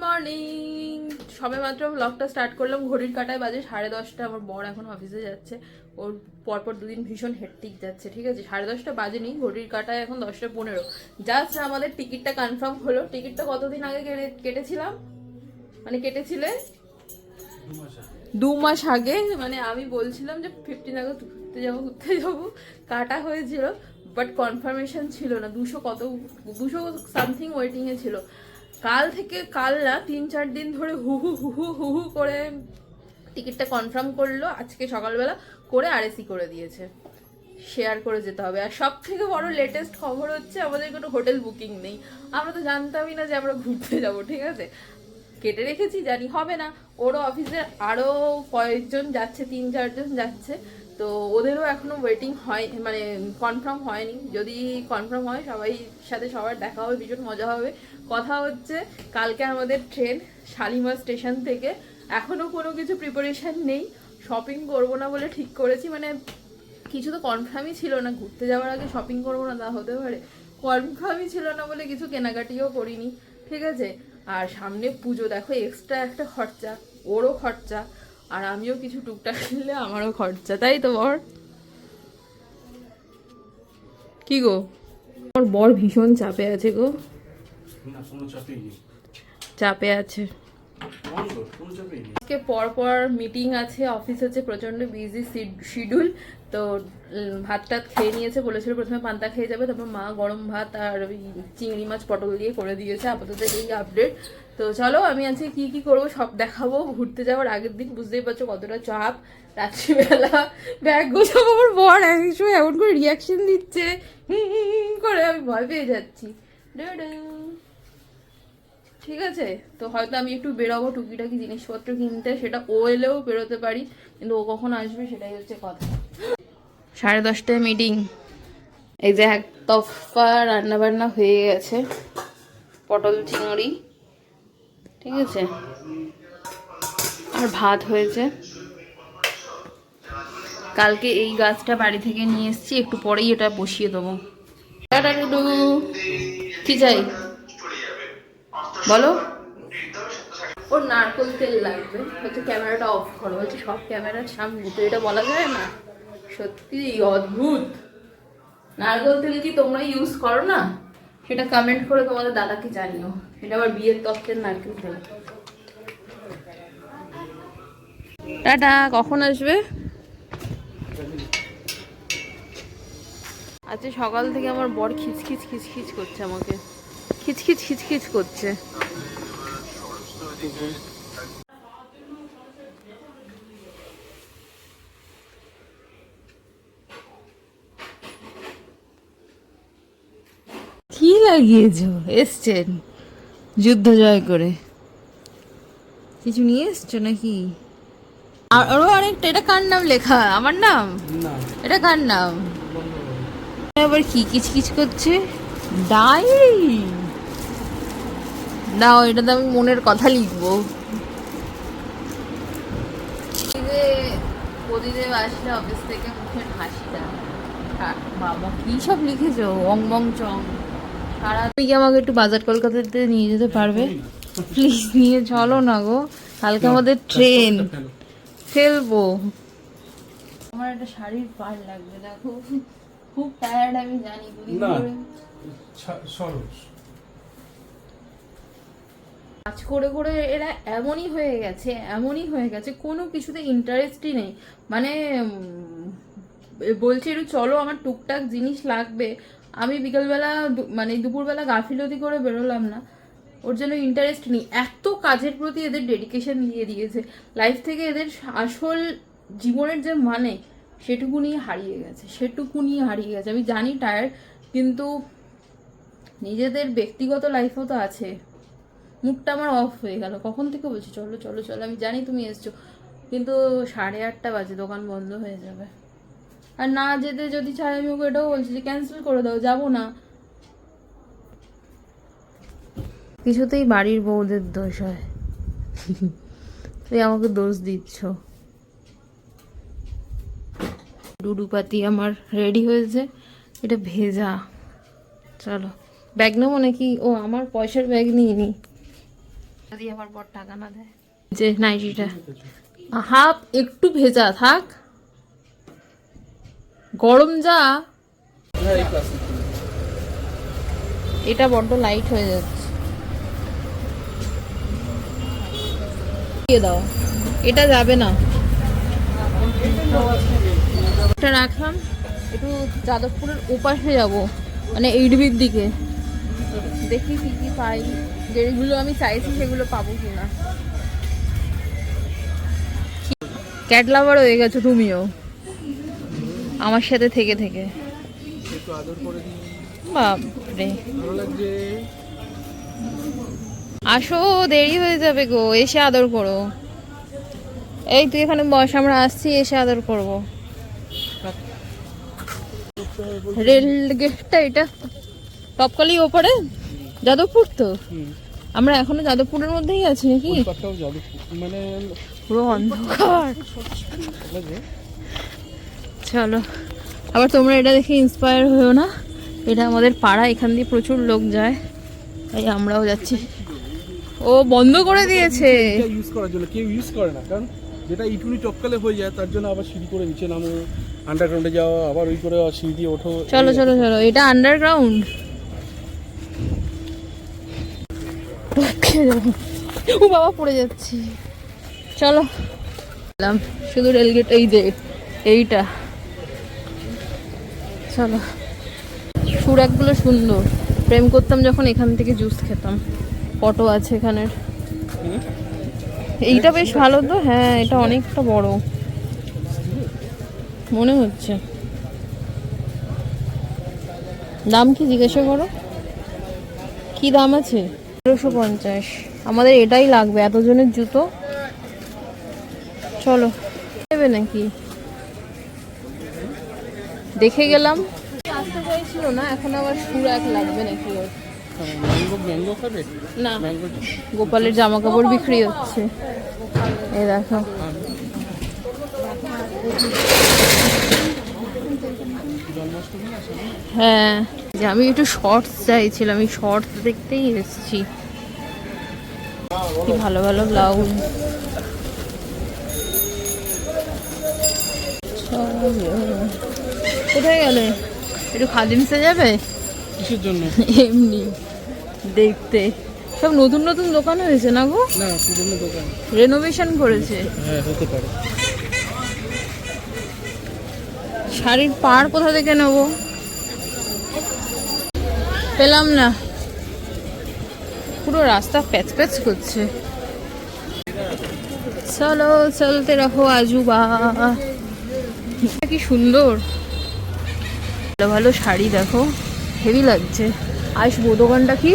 Morning সবে মাত্র ব্লগটা স্টার্ট করলাম, ঘড়ির কাটায় বাজে সাড়ে দশটা, আমার বর এখন অফিসে যাচ্ছে। ওর পরপর দুদিন ভীষণ হেট্টিক যাচ্ছে, ঠিক আছে? সাড়ে দশটা বাজে বাজেনি, ঘড়ির কাটায় এখন দশটা পনেরো। জাস্ট আমাদের টিকিটটা কনফার্ম হলো। টিকিটটা কতদিন আগে কেটে- কেটেছিলাম? মানে কেটেছিলে? দু মাস আগে মানে আমি বলছিলাম যে ফিফটিন আগস্ট ঘুরতে যাব ঘুরতে যাব। কাটা হয়েছিল বাট কনফার্মেশন ছিল না। দুশো কত, দুশো সামথিং ওয়েটিংয়ে ছিল। কাল থেকে কাল না, তিন, চার দিন ধরে হু হু হু হু হু হু করে টিকিটটা কনফার্ম করল, আজকে সকালবেলা করে আরএসি করে দিয়েছে। শেয়ার করে যেতে হবে। আর সব থেকে বড় লেটেস্ট খবর হচ্ছে আমাদের কোনো হোটেল বুকিং নেই। আমরা তো জানতামই না যে আমরা ঘুরতে যাব, ঠিক আছে? কেটে রেখেছি, জানি হবে না। ওরও অফিসে আরও কয়েকজন যাচ্ছে, তিন, চারজন যাচ্ছে। তো ওদেরও এখনও ওয়েটিং হয় মানে কনফার্ম হয়নি। যদি কনফার্ম হয়, সবাই সাথে সবার দেখা হবে, ভীষণ মজা হবে। কথা হচ্ছে, কালকে আমাদের ট্রেন শালিমার স্টেশন থেকে এখনও কোনো কিছু প্রিপারেশন নেই। শপিং করব না বলে ঠিক করেছি মানে কিছু তো কনফার্মই ছিল না। ঘুরতে যাওয়ার আগে শপিং করব না, তা হতে পারে। কনফার্মই ছিল না বলে কিছু কেনাকাটিও করিনি, ঠিক আছে? আর সামনে পুজো, দেখো এক্সট্রা একটা খরচা, ওরও খরচা। আর আমিও কিছু টুকটাক কিনলে আমারও খরচা তাই তো বর? কি গো? আমার বর ভীষণ চাপে আছে গো। চাপে আছে বন্ধ কোনো চাপেই নেই আজকে পর পর মিটিং আছে অফিস আছে প্রচণ্ড বিজি শিডিউল তো ভাত টাত খেয়ে নিয়েছে, বলেছিল প্রথমে পান্তা খেয়ে যাবে, তারপর মা গরম ভাত আর চিংড়ি মাছ পটল দিয়ে করে দিয়েছে, আপাতত এই আপডেট তো চলো, আমি আজকে কি কি করব, সব দেখাবো, ঘুরতে যাওয়ার আগের দিন, বুঝতেই পারছ কতটা চাপ। রাত্রিবেলা ব্যাগ গোছাবো, আমার বর এক সময় এমন করে রিয়াকশন দিচ্ছে করে আমি ভয় পেয়ে যাচ্ছি। ঠিক আছে? তো হয়তো আমি একটু বেরোবো, টুকিটাকি জিনিসপত্র কিনতে, সেটা ও এলেও বেরোতে পারি, কিন্তু ও কখন আসবে সেটাই হচ্ছে কথা। সাড়ে দশটায় মিটিং এই যে এক তফা রান্না বান্না হয়ে গেছে। পটল চিংড়ি, ঠিক আছে? আর ভাত হয়েছে। কালকে এই গাছটা বাড়ি থেকে নিয়ে এসেছি, একটু পরেই এটা বসিয়ে দেবো। কি চাই? বলো। ওর নারকোল তেল লাগবে হচ্ছে ক্যামেরাটা অফ করো, বলছে সব ক্যামেরার সামনে, তো এটা বলা যায় না। সত্যি অদ্ভুত। নারকোল তেল কি তোমরা ইউজ করো না? সেটা কমেন্ট করে তোমাদের দাদাকে জানিও। এটা আবার বিয়ের তত্ত্বের নারকেল তেল। টাটা, কখন আসবে? আজকে সকাল থেকে আমার বর খিচখিচ খিচখিচ করছে আমাকে। খিচখিচ খিচখিচ করছে। কি লাগিয়েছ? এসছেন যুদ্ধ জয় করে। কিছু নিয়ে এসছো নাকি? আর আরও অনেকটা এটা কার নাম লেখা? আমার নাম? এটা কার নাম? আবার কি কিচকিচ করছে? ডায়েরি দাও এটা তো আমি মনের কথা লিখব। প্রদীদেব আসলে অফিস থেকে মুখের হাসিটা। বাবা কি সব লিখেছো? অং বং চং। সারা কি আমাকে একটু বাজার কলকাতাতে নিয়ে যেতে পারবে? প্লিজ নিয়ে চলো না গো। কালকে আমাদের ট্রেন ফেলব। আমার একটা শাড়ির পার লাগবে দেখো। খুব টায়ার্ড আমি জানি না। সরস কাজ করে করে এরা এমনই হয়ে গেছে, এমনই হয়ে গেছে, কোনো কিছুতে ইন্টারেস্টই নেই। মানে বলছে একটু চলো আমার টুকটাক জিনিস লাগবে। আমি বিকালবেলা মানে দুপুরবেলা গাফিলতি করে বেরোলাম না। ওর জন্য ইন্টারেস্ট নেই। এত কাজের প্রতি এদের ডেডিকেশন দিয়ে দিয়েছে। লাইফ থেকে এদের আসল জীবনের যে মানে সেটুকুনি হারিয়ে গেছে সেটুকুনি হারিয়ে গেছে। আমি জানি টায়ার কিন্তু নিজেদের ব্যক্তিগত লাইফও তো আছে। মুখটা আমার অফ হয়ে গেল। কখন থেকে বলছি, চলো চলো চলো, আমি জানি তুমি এসছো। কিন্তু সাড়ে আটটা বাজে, দোকান বন্ধ হয়ে যাবে। আর না যেতে যদি চাই আমি ওকে এটাও বলছি যে ক্যান্সেল করে দাও, যাব না। কিছুতেই বাড়ির বউদের দোষ হয়। তুই আমাকে দোষ দিচ্ছ। ডুডুপাতি আমার রেডি হয়েছে। এটা ভেজা। চলো। ব্যাগ নেব নাকি? ও, আমার পয়সার ব্যাগ নিয়ে নি। যে নাইটিটা হাফ একটু ভেজা থাক। গরম যা। এটা বড্ড লাইট হয়ে যাচ্ছে। দিয়ে দাও। এটা যাবে না। এটা রাখলাম। একটু যাদবপুরের ওপাশে যাব। মানে এইডবির দিকে। দেখি কি কি পাই। যেগুলো আমি চাইছি সেগুলো পাবো কিনা। ক্যাট লাভার হয়ে গেছো তুমিও। আমার সাথে থেকে থেকে। একটু আদর করে দিই বাপরে। আসো দেরি হয়ে যাবে গো এসে আদর করো। এই তুই এখানে বস আমরা আসছি এসে আদর করব। রেল গেটটা এটা। টপকালি ওপরে? যাদবপুর তো? আমরা এখনও যাদবপুরের মধ্যেই আছি নাকি? মানে পুরো অন্ধকার। চলো আবার তোমরা এটা দেখে ইন্সপায়ার হয়েও না? এটা আমাদের পাড়া এখান দিয়ে প্রচুর লোক যায় তাই আমরাও যাচ্ছি। ও বন্ধ করে দিয়েছে। ইউজ করার জন্য কেউ ইউজ করে না কারণ যেটা ইটুনি টপকালে হয়ে যায় তার জন্য আবার সিঁড়ি করে নিচে নামো আন্ডারগ্রাউন্ডে যাওয়া আবার ওই করে সিঁড়ি দিয়ে ওঠো। চলো চলো চলো এটা আন্ডারগ্রাউন্ড ও বাবা পড়ে যাচ্ছি। চলো। শুধু রেলগেট, এই যে, এইটা। চলো। সুরাকগুলো সুন্দর। প্রেম করতাম যখন এখান থেকে জুস খেতাম। ফটো আছে এখানের এইটা বেশ ভালো তো। হ্যাঁ এটা অনেকটা বড়। মনে হচ্ছে। দাম কি জিজ্ঞাসা করো? কি দাম আছে? তেরোশো পঞ্চাশ। আমাদের এটাই লাগবে, এতজনের জুতো। চলো, নেবে নাকি? দেখে গেলাম। আসতে চাইছিল না, এখন আবার সুর এক লাগবে নাকি ওর? গোপালের জামা কাপড় বিক্রি হচ্ছে। এই দেখো জন্মাষ্টমী আছে না? হ্যাঁ। যে আমি একটু শর্টস চাইছিলাম আমি শর্টস দেখতেই এসেছি। কি ভালো ভালো ব্লাউজ কোথায় গেলে? একটু খাদিমসে যাবে? কিসের জন্য? এমনি দেখতে। সব নতুন নতুন দোকান হয়েছে না গো? না পুরনো দোকান। রেনোভেশন করেছে। হ্যাঁ হতে পারে। শাড়ির পাড় কোথা থেকে নেব? পেলাম না। পুরো রাস্তা প্যাচ প্যাচ করছে। চলো, চলতে রাখো আজুবা। কি সুন্দর? ভালো ভালো শাড়ি দেখো। হেভি লাগছে। আসব দোকানটা কি?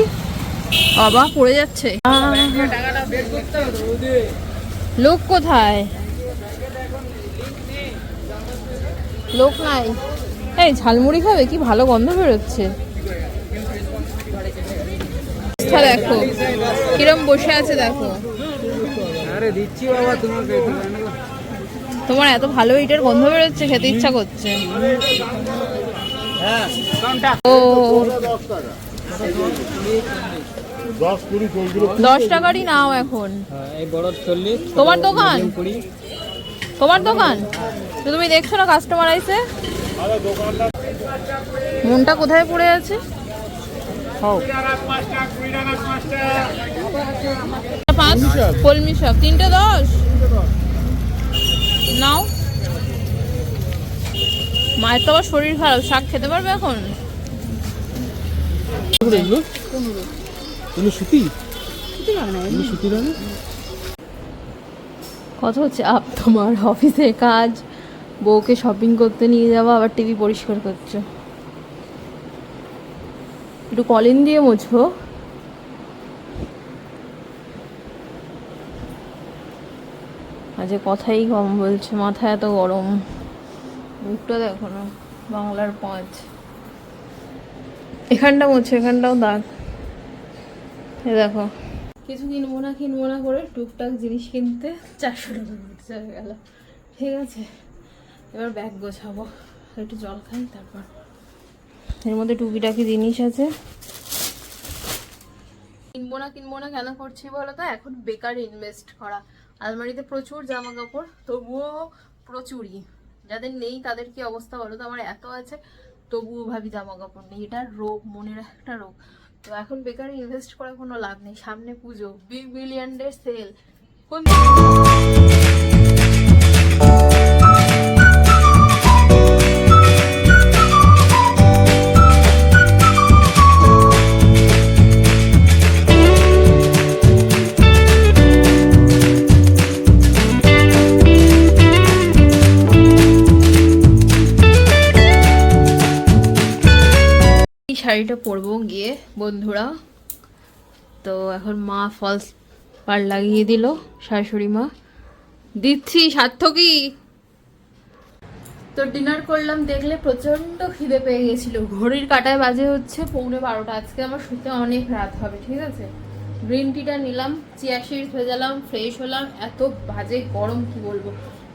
বাবা পড়ে যাচ্ছে। লোক কোথায়? লোক নাই। এই ঝালমুড়ি খাবে? কি ভালো গন্ধ বেরোচ্ছে। অবস্থা দেখো। কিরম বসে আছে দেখো। তোমার এত ভালো ইটের গন্ধ বেরোচ্ছে খেতে ইচ্ছা করছে। হ্যাঁ ও। দশ টাকারই নাও এখন। তোমার দোকান? তোমার দোকান? তো তুমি দেখছ না কাস্টমার আইছে? মনটা কোথায় পড়ে আছে? পাঁচ। কলমি শাক। তিনটে দশ। নাও। মায়ের তো আবার শরীর খারাপ শাক খেতে পারবে এখন? সুতি? সুতি কথা হচ্ছে আপ তোমার অফিসে কাজ বউকে শপিং করতে নিয়ে যাওয়া আবার টিভি পরিষ্কার করছ। একটু কলিন দিয়ে মোছো। আজকে কথাই কম বলছে, মাথা এত গরম। মুখটা দেখো না, বাংলার পাঁচ। এখানটা মোছো, এখানটাও দাগ। এ দেখো। কিছু কিনবো না কিনবো না করে টুকটাক জিনিস কিনতে চারশো টাকা করতে গেল। ঠিক আছে, এবার ব্যাগ গোছাবো, একটু জল খাই, তারপর এর মধ্যে টুকিটাকি জিনিস আছে। কিনবো না কিনবো না কেন করছি বলো তো? এখন বেকার ইনভেস্ট করা। আলমারিতে প্রচুর জামা কাপড় তবুও প্রচুরই। যাদের নেই তাদের কি অবস্থা বলো তো? আমার এত আছে, তবুও ভাবি জামা কাপড় নেই। এটা রোগ, মনের একটা রোগ। তো এখন বেকার ইনভেস্ট করে কোনো লাভ নেই। সামনে পুজো বিগ বিলিয়ন ডে সেল কোন শাড়িটা পরবো গিয়ে, বন্ধুরা। তো এখন মা ফলস পার লাগিয়ে দিল, শাশুড়ি মা। দিচ্ছি সার্থকই তো ডিনার করলাম, দেখলে প্রচণ্ড খিদে পেয়ে গেছিল। ঘড়ির কাটায় বাজে হচ্ছে পৌনে বারোটা। আজকে আমার শুতে অনেক রাত হবে, ঠিক আছে? গ্রিন টিটা নিলাম চিয়া সিডস ভেজালাম ফ্রেশ হলাম। এত বাজে গরম, কি বলব?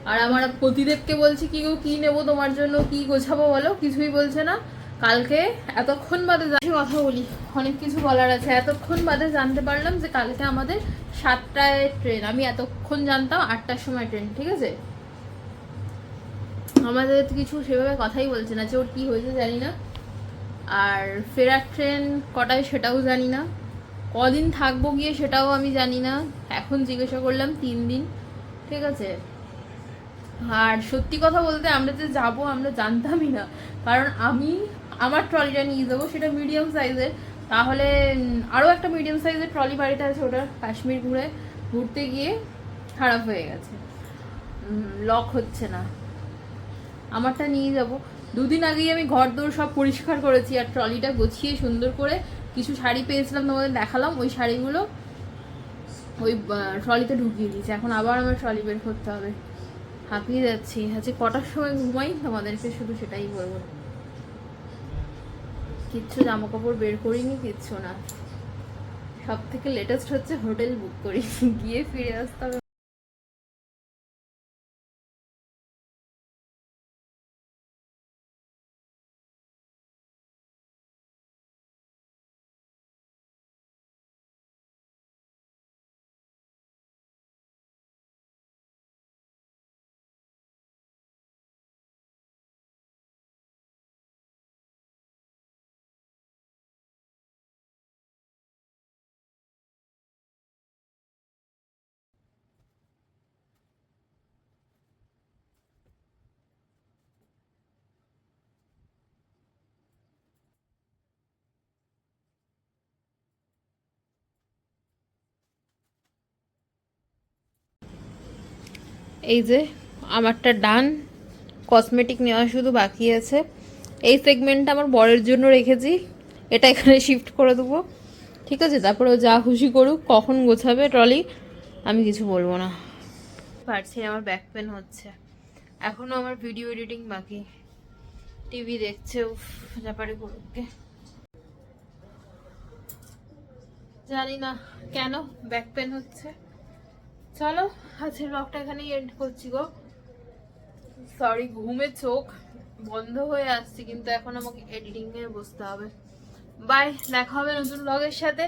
আর আমার প্রতিদেবকে বলছি, কি গো, কি নেব তোমার জন্য, কি গোছাবো বলো? কিছুই বলছে না। কালকে এতক্ষণ বাদে কথা বলি। অনেক কিছু বলার আছে। এতক্ষণ বাদে জানতে পারলাম যে কালকে আমাদের সাতটায় ট্রেন আমি এতক্ষণ জানতাম আটটার সময় ট্রেন ঠিক আছে? আমাদের কিছু সেভাবে কথাই বলছে না যে ওর কি হয়েছে জানি না। আর ফেরার ট্রেন কটায় সেটাও জানি না। কদিন থাকব গিয়ে সেটাও আমি জানি না। এখন জিজ্ঞাসা করলাম তিন দিন, ঠিক আছে? আর সত্যি কথা বলতে আমরা যে যাব আমরা জানতামই না। কারণ আমি আমার ট্রলিটা নিয়ে যাব, সেটা মিডিয়াম সাইজের তাহলে আরও একটা মিডিয়াম সাইজের ট্রলি বাড়িতে আছে ওটা কাশ্মীর ঘুরে ঘুরতে গিয়ে খারাপ হয়ে গেছে। লক হচ্ছে না। আমারটা নিয়ে যাব। দুদিন আগেই আমি ঘর দৌড় সব পরিষ্কার করেছি আর ট্রলিটা গুছিয়ে সুন্দর করে কিছু শাড়ি পেয়েছিলাম তোমাদের দেখালাম। ওই শাড়িগুলো ওই ট্রলিতে ঢুকিয়ে দিয়েছি। এখন আবার আমার ট্রলি বের করতে হবে। হাঁপিয়ে যাচ্ছি। আজকে কটার সময় ঘুমাই? তোমাদেরকে শুধু সেটাই বলব। কিচ্ছু জামা কাপড় বের করিনি, কিচ্ছু না। সব থেকে লেটেস্ট হচ্ছে হোটেল বুক করি। গিয়ে ফিরে আসতে হবে। এই যে, আমারটা ডান কসমেটিক নেওয়া শুধু বাকি আছে। এই সেগমেন্টটা আমার বরের জন্য রেখেছি, এটা এখানে শিফট করে দেবো। ঠিক আছে তারপরে যা খুশি করুক, কখন গোছাবে ট্রলি আমি কিছু বলব না। পারছি আমার ব্যাক পেন হচ্ছে। এখনও আমার ভিডিও এডিটিং বাকি। টিভি দেখছে, উফ, যা পারে করুককে জানি না, কেন ব্যাক পেন হচ্ছে? চলো, আজকের ব্লগটা এখানেই এন্ড করছি গো। সরি ঘুমে চোখ বন্ধ হয়ে আসছে, কিন্তু এখন আমাকে এডিটিং এ বসতে হবে। বাই দেখা হবে নতুন ব্লগের সাথে।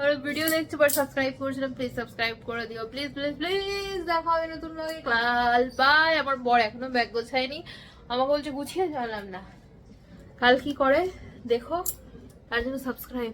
আর ভিডিও দেখছ বাট সাবস্ক্রাইব করছিলাম প্লিজ সাবস্ক্রাইব করে দিও। প্লিজ প্লিজ প্লিজ দেখা হবে নতুন ব্লগে কাল বাই আমার বর এখনও ব্যাগ গোছায়নি। আমাকে বলছে, গুছিয়ে জানলাম না। কাল কি করে? দেখো, তার জন্য সাবস্ক্রাইব